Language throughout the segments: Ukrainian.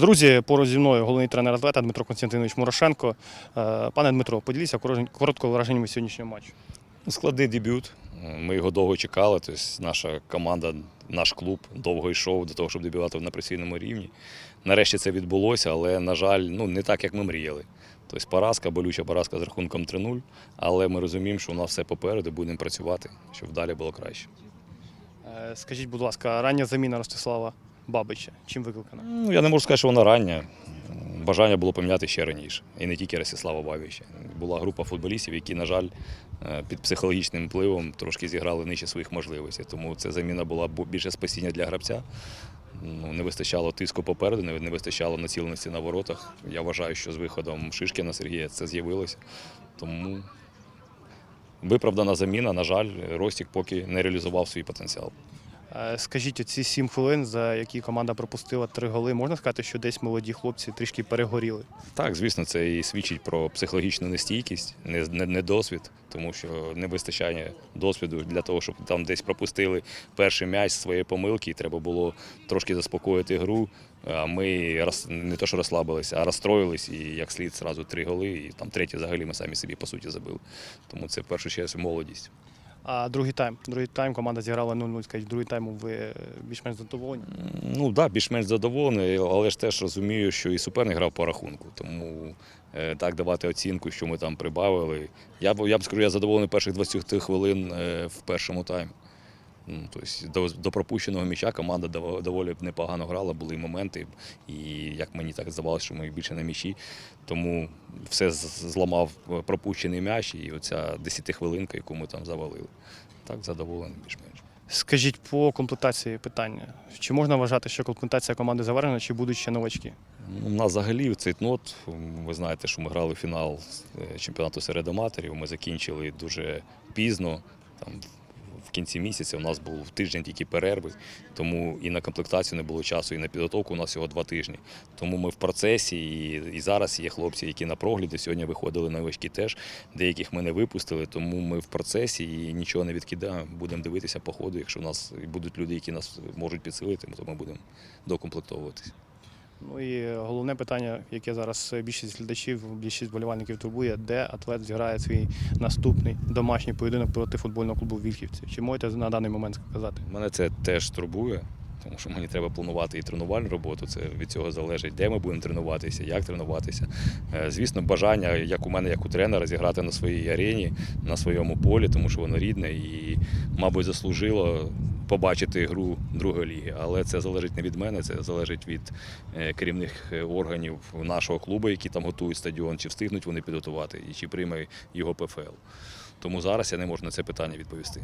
Друзі, поруч зі мною головний тренер атлета Дмитро Константинович Мурошенко. Е, Пане Дмитро, поділіться коротко- коротко враженнями сьогоднішнього матчу. Складний дебют. Ми його довго чекали. Тобто наша команда, наш клуб довго йшов до того, щоб дебютувати на професійному рівні. Нарешті це відбулося, але, на жаль, ну, не так, як ми мріяли. Тобто поразка, болюча поразка з рахунком 3-0, але ми розуміємо, що у нас все попереду, будемо працювати, щоб далі було краще. Е, Скажіть, будь ласка, рання заміна Ростислава Бабича. Чим викликана? Ну, я не можу сказати, що вона рання. Бажання було поміняти ще раніше. І не тільки Ростислава Бабіча. Була група футболістів, які, на жаль, е, під психологічним впливом трошки зіграли нижче своїх можливостей. Тому ця заміна була більше спасіння для гравця. Ну, не вистачало тиску попереду, не вистачало націленості на воротах. Я вважаю, що з виходом Шишкіна Сергія це з'явилося. Тому виправдана заміна, на жаль, Ростік поки не реалізував свій потенціал. Е, Скажіть, оці сім хвилин, за які команда пропустила три голи, можна сказати, що десь молоді хлопці трішки перегоріли. Так, звісно, це і свідчить про психологічну нестійкість, не, не, не досвід, тому що не вистачає досвіду для того, щоб там десь пропустили перший м'яч своєї помилки, і треба було трошки заспокоїти гру. Ми не то, що розслабилися, а розстроїлись, і як слід зразу три голи, і там третій взагалі ми самі собі по суті забили. Тому це в першу чергу молодість. А другий тайм. Другий тайм команда зіграла 0-0. Скажіть, другий тайм ви е, більш-менш задоволені? Ну так, да, більш-менш задоволений, але ж теж розумію, що і суперник грав по рахунку. Тому е, так давати оцінку, що ми там прибавили. Я б я б скажу, я задоволений перших 20 хвилин е, в першому таймі. Тобто, до, пропущеного м'яча команда доволі непогано грала, були моменти, і як мені так здавалося, що ми більше на м'ячі. Тому все зламав е, пропущений м'яч і оця 10 хвилинка, яку ми там завалили. Так, задоволений більш-менш. Скажіть по комплектації питання. Чи можна вважати, що комплектація команди завершена, чи будуть ще новачки? Ну, У нас взагалі цей нот. Ви знаєте, що ми грали фінал е, чемпіонату серед аматорів. Ми закінчили дуже пізно. Там в кінці місяця у нас був тиждень тільки перерви, тому і на комплектацію не було часу, і на підготовку у нас всього два тижні. Тому ми в процесі, і, і зараз є хлопці, які на прогляді. Сьогодні виходили новачки теж. Деяких ми не випустили, тому ми в процесі і нічого не відкидаємо. Будемо дивитися по ходу. Якщо у нас будуть люди, які нас можуть підсилити, то ми будемо докомплектовуватись. Ну і головне питання, яке зараз більшість глядачів, більшість болівальників турбує, де атлет зіграє свій наступний домашній поєдинок проти футбольного клубу Вільхівці. Чи можете на даний момент сказати? Мене це теж турбує, тому що мені треба планувати і тренувальну роботу. Це від цього залежить, де ми будемо тренуватися, як тренуватися. Е, Звісно, бажання, як у мене, як у тренера, зіграти на своїй арені, на своєму полі, тому що воно рідне і, мабуть, заслужило побачити гру другої ліги. Але це залежить не від мене, це залежить від е, керівних е, органів нашого клубу, які там готують стадіон, чи встигнуть вони підготувати, і чи прийме його ПФЛ. Тому зараз я не можу на це питання відповісти.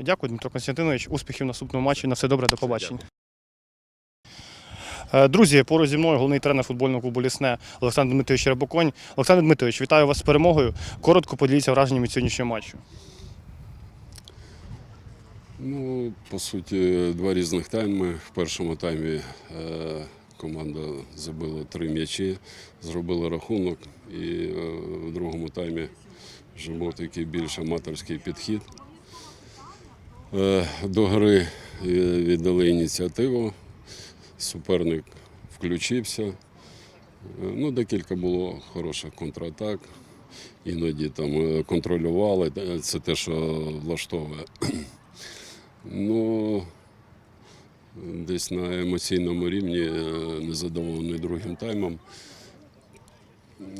Дякую, Дмитро Константинович. Успіхів в наступному матчі. На все добре, до побачення. Е, Друзі, поруч зі мною головний тренер футбольного клубу Лісне Олександр Дмитрович Рябоконь. Олександр Дмитрович, вітаю вас з перемогою. Коротко поділіться враженнями сьогоднішнього матчу. Ну, по суті, два різних тайми. В першому таймі е, команда забила три м'ячі, зробила рахунок, і е, в другому таймі вже був такий більш аматорський підхід. Е, до гри віддали ініціативу, суперник включився. Ну, декілька було хороших контратак. Іноді там контролювали. Це те, що влаштовує. Ну, десь на емоційному рівні е, незадоволений другим таймом.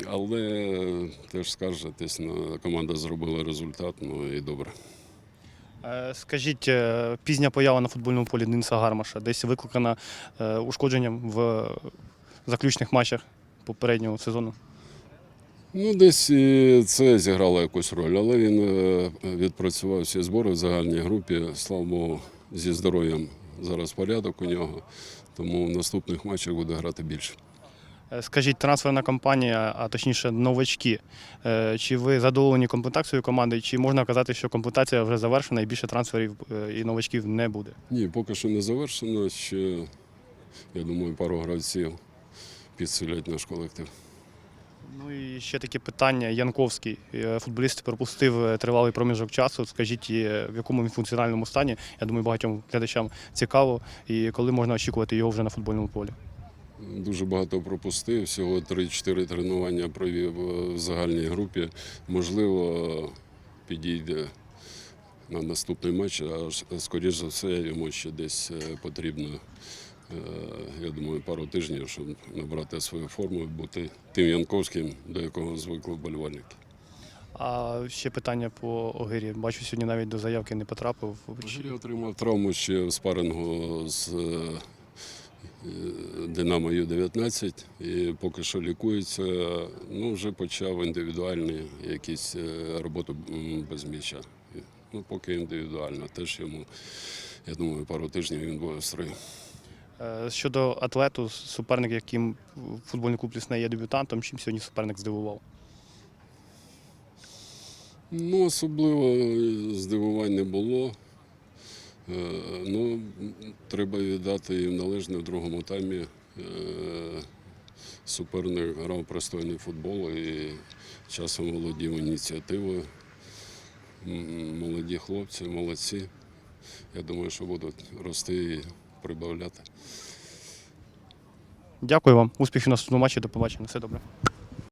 Але теж скажетесь, ну, команда зробила результат, ну і добре. Е, Скажіть, е, пізня поява на футбольному полі Дениса Гармаша десь викликана ушкодженням в заключних матчах попереднього сезону. Ну, десь і це зіграло якусь роль, але він е, відпрацював всі збори в загальній групі. Слава Богу, зі здоров'ям зараз порядок у нього, тому в наступних матчах буде грати більше. Е, Скажіть, трансферна кампанія, а точніше новачки. Е, Чи ви задоволені комплектацією команди, чи можна казати, що комплектація вже завершена і більше трансферів е, і новачків не буде? Ні, поки що не завершено. Ще, я думаю, пару гравців підсилять наш колектив. Ну і ще таке питання. Янковський е, футболіст пропустив е, тривалий проміжок часу. Скажіть, е, в якому він функціональному стані? Я думаю, багатьом глядачам цікаво. І коли можна очікувати його вже на футбольному полі? Дуже багато пропустив, всього 3-4 тренування провів в загальній групі. Можливо, підійде на наступний матч, а скоріш за все йому ще десь потрібно, я думаю, пару тижнів, щоб набрати свою форму і бути тим Янковським, до якого звикли вболівальники. А ще питання по Огирі. Бачу, сьогодні навіть до заявки не потрапив. Я отримав травму ще в спарингу з е, Динамо Ю-19 і поки що лікується. Ну, вже почав індивідуальні якісь е, роботу без м'яча. Ну, поки індивідуально. Теж йому, я думаю, пару тижнів він буде в строю. Е, Щодо атлету, суперник, яким футбольний клуб Лісне є дебютантом, чим сьогодні суперник здивував? Ну, особливо здивувань не було. Е, Ну, треба віддати їм належне в другому таймі. Е, Суперник грав пристойний футбол і часом володів ініціативою. Молоді хлопці, молодці. Я думаю, що будуть рости прибавляти. Дякую вам. Успіхів в наступному матчі. До побачення. Все добре.